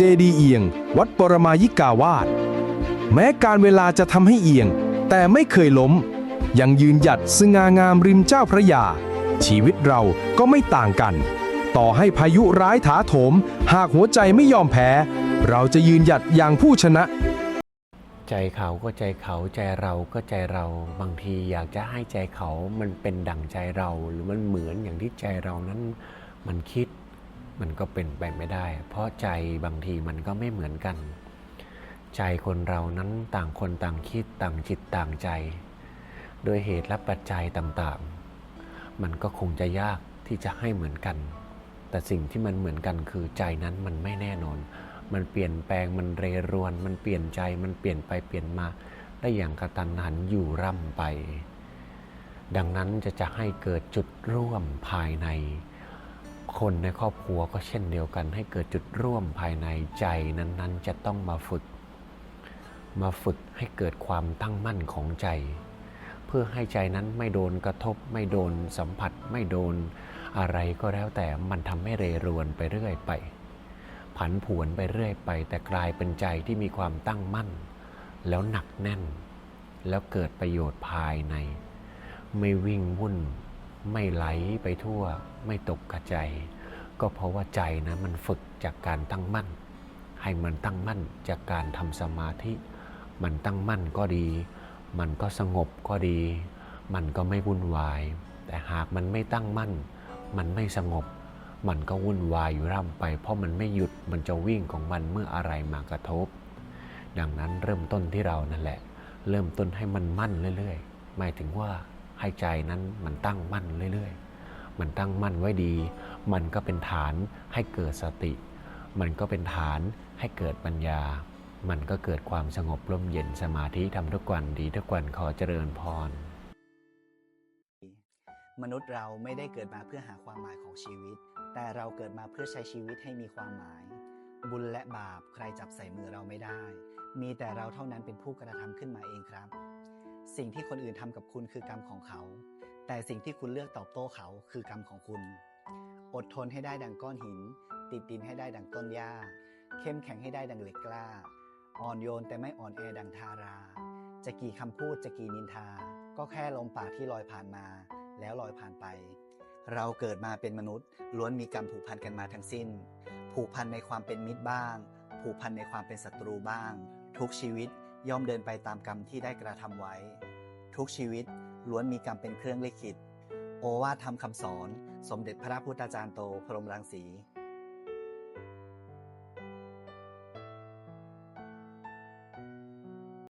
จดีเอียง วัดปรมายิกาวาสแม้การเวลาจะทำให้เอียง แต่ไม่เคยล้ม ยังยืนหยัดสง่างามริมเจ้าพระยา ชีวิตเราก็ไม่ต่างกัน ต่อให้พายุร้ายถาโถม หากหัวใจไม่ยอมแพ้ เราจะยืนหยัดอย่างผู้ชนะ ใจเขาก็ใจเขาใจเราก็ใจเราบางทีอยากจะให้ใจเขามันเป็นดั่งใจเราหรือมันเหมือนอย่างที่ใจเรานั้นมันคิด มันก็เป็นไปไม่ได้ เพราะใจบางทีมันก็ไม่เหมือนกัน ใจคนเรานั้นต่างคนต่างคิดต่างจิตต่างใจ โดยเหตุและปัจจัยต่างๆ มันก็คงจะยากที่จะให้เหมือนกัน แต่สิ่งที่มันเหมือนกันคือใจนั้นมันไม่แน่นอน มันเปลี่ยนแปลงมันเรรวน มันเปลี่ยนใจมันเปลี่ยนไปเปลี่ยนมาได้อย่างกระตันหันอยู่ร่ำไป ดังนั้นจะจะให้เกิดจุดร่วมภายใน คนในครอบครัวก็เช่นเดียวกัน ให้เกิดจุดร่วมภายในใจนั้นๆ จะต้องมาฝึก มาฝึกให้เกิดความตั้งมั่นของใจ เพื่อให้ใจนั้นไม่โดนกระทบ ไม่โดนสัมผัส ไม่โดนอะไรก็แล้วแต่มันทำให้เรรวนไปเรื่อยไป ผันผวนไปเรื่อยไป แต่กลายเป็นใจที่มีความตั้งมั่น แล้วหนักแน่น แล้วเกิดประโยชน์ภายใน ไม่วิ่งวุ่น ไม่ไหลไปทั่ว ไม่ตกกระใจ ก็เพราะว่าใจนะมันฝึกจากการตั้งมั่น ให้มันตั้งมั่นจากการทำสมาธิ มันตั้งมั่นก็ดี มันก็สงบก็ดี มันก็ไม่วุ่นวาย แต่หากมันไม่ตั้งมั่น มันไม่สงบ มันก็วุ่นวายอยู่ร่ำไป เพราะมันไม่หยุดมันจะวิ่งของมันเมื่ออะไรมากระทบ ดังนั้นเริ่มต้นที่เรานั่นแหละ เริ่มต้นให้มันมั่นเรื่อยๆ หมายถึงว่า ให้ใจนั้นมันตั้งมั่นเรื่อยๆ มันตั้งมั่นไว้ดี มันก็เป็นฐานให้เกิดสติ มันก็เป็นฐานให้เกิดปัญญา มันก็เกิดความสงบร่มเย็นสมาธิทำทุกวันดีทุกวันขอเจริญพร มนุษย์เราไม่ได้เกิดมาเพื่อหาความหมายของชีวิต แต่เราเกิดมาเพื่อใช้ชีวิตให้มีความหมาย บุญและบาปใครจับใส่มือเราไม่ได้ มีแต่เราเท่านั้นเป็นผู้กระทำขึ้นมาเองครับ สิ่งที่คนอื่นทำกับคุณคือกรรมของเขา แต่สิ่งที่คุณเลือกตอบโต้เขาคือกรรมของคุณ อดทนให้ได้ดังก้อนหิน ติดดินให้ได้ดังต้นหญ้า เข้มแข็งให้ได้ดังเหล็กกล้า อ่อนโยนแต่ไม่อ่อนแอดังทารา จะกี่คำพูดจะกี่นินทา ก็แค่ลมปากที่ลอยผ่านมา แล้วลอยผ่านไป เราเกิดมาเป็นมนุษย์ ล้วนมีกรรมผูกพันกันมาทั้งสิ้น ผูกพันในความเป็นมิตรบ้าง ผูกพันในความเป็นศัตรูบ้าง ทุกชีวิต ย่อมเดินไปตามกรรมที่ได้กระทำไว้ ทุกชีวิตล้วนมีกรรมเป็นเครื่องลิขิต โอวาทธรรมคำสอน สมเด็จพระพุทธาจารย์โตพรมรังสี